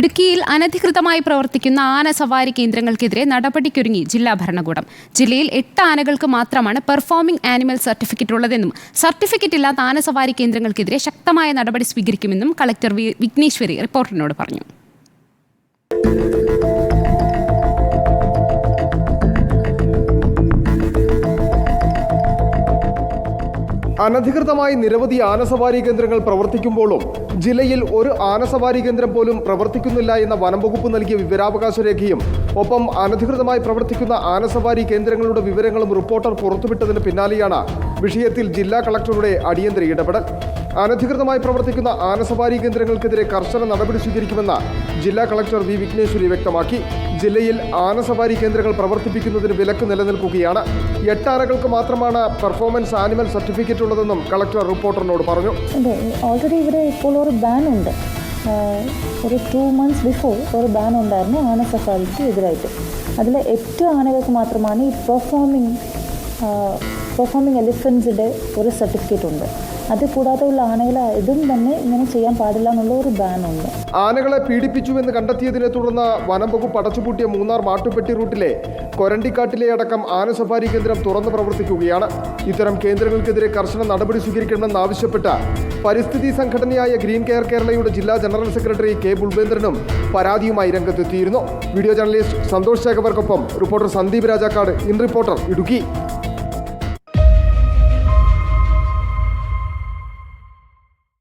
ഇടുക്കിയിൽ അനധികൃതമായി പ്രവർത്തിക്കുന്ന ആന സവാരി കേന്ദ്രങ്ങൾക്കെതിരെ നടപടിക്കൊരുങ്ങി ജില്ലാ ഭരണകൂടം. ജില്ലയിൽ എട്ട് ആനകൾക്ക് മാത്രമാണ് പെർഫോമിംഗ് ആനിമൽ സർട്ടിഫിക്കറ്റ് ഉള്ളതെന്നും സർട്ടിഫിക്കറ്റ് ഇല്ലാത്ത ആന സവാരി കേന്ദ്രങ്ങൾക്കെതിരെ ശക്തമായ നടപടി സ്വീകരിക്കുമെന്നും കളക്ടർ വിഘ്നേശ്വരി റിപ്പോർട്ടറിനോട് പറഞ്ഞു. അനധികൃതമായി നിരവധി ആനസവാരി കേന്ദ്രങ്ങൾ പ്രവർത്തിക്കുമ്പോഴും ജില്ലയിൽ ഒരു ആനസവാരി കേന്ദ്രം പോലും പ്രവർത്തിക്കുന്നില്ല എന്ന വനം വകുപ്പ് നൽകിയ വിവരാവകാശ രേഖയും ഒപ്പം അനധികൃതമായി പ്രവർത്തിക്കുന്ന ആനസവാരി കേന്ദ്രങ്ങളുടെ വിവരങ്ങളും റിപ്പോർട്ടർ പുറത്തുവിട്ടതിന് പിന്നാലെയാണ് വിഷയത്തിൽ ജില്ലാ കളക്ടറുടെ അടിയന്തര ഇടപെടൽ. അനധികൃതമായി പ്രവർത്തിക്കുന്ന ആനസവാരി കേന്ദ്രങ്ങൾക്കെതിരെ കർശന നടപടി സ്വീകരിക്കുമെന്ന് ജില്ലാ കളക്ടർ വി വിഘ്നേശ്വരി വ്യക്തമാക്കി. ജില്ലയിൽ ആനസവാരി കേന്ദ്രങ്ങൾ പ്രവർത്തിപ്പിക്കുന്നതിന് വിലക്ക് നിലനിൽക്കുകയാണ്. എട്ടാറകൾക്ക് മാത്രമാണ് പെർഫോമൻസ് ആനിമൽ സർട്ടിഫിക്കറ്റ് ഉള്ളതെന്നും കളക്ടർ റിപ്പോർട്ടറിനോട് പറഞ്ഞു. ഓൾറെഡി ഇവിടെ ഇപ്പോൾ ഒരു ബാൻ ഉണ്ട്. ഒരു ടു മന്ത്സ് ബിഫോർ ഒരു ബാൻ ഉണ്ടായിരുന്നു ആന എതിരായിട്ട്. അതിൽ എട്ട് ആനകൾക്ക് മാത്രമാണ് ഈ പെർഫോമിങ് പെർഫോമിങ് എലിഫൻസിന്റെ ഒരു സർട്ടിഫിക്കറ്റ് ഉണ്ട്. അത് കൂടാതെ ഉള്ള ആനകളെ ഇതും തന്നെ ഇങ്ങനെ ചെയ്യാൻ പാടില്ല എന്നുള്ള ഒരു ബാൻ ഉണ്ട്. ആനകളെ പീഡിപ്പിച്ചുവെന്ന് കണ്ടെത്തിയതിനെ തുടർന്ന് വനം വകുപ്പ് അടച്ചുപൂട്ടിയ മൂന്നാർ മാട്ടുപ്പെട്ടി റൂട്ടിലെ കൊരണ്ടിക്കാട്ടിലെ അടക്കം ആന സഫാരി കേന്ദ്രം തുറന്നു പ്രവർത്തിക്കുകയാണ്. ഇത്തരം കേന്ദ്രങ്ങൾക്കെതിരെ കർശന നടപടി സ്വീകരിക്കണമെന്ന് ആവശ്യപ്പെട്ട് പരിസ്ഥിതി സംഘടനയായ ഗ്രീൻ കെയർ കേരളയുടെ ജില്ലാ ജനറൽ സെക്രട്ടറി കെ ബുൾബേന്ദ്രനും പരാതിയുമായി രംഗത്തെത്തിയിരുന്നു. Video journalist Santhosh ശേഖവർക്കൊപ്പം reporter Sandeep Rajakkad in reporter Idukki.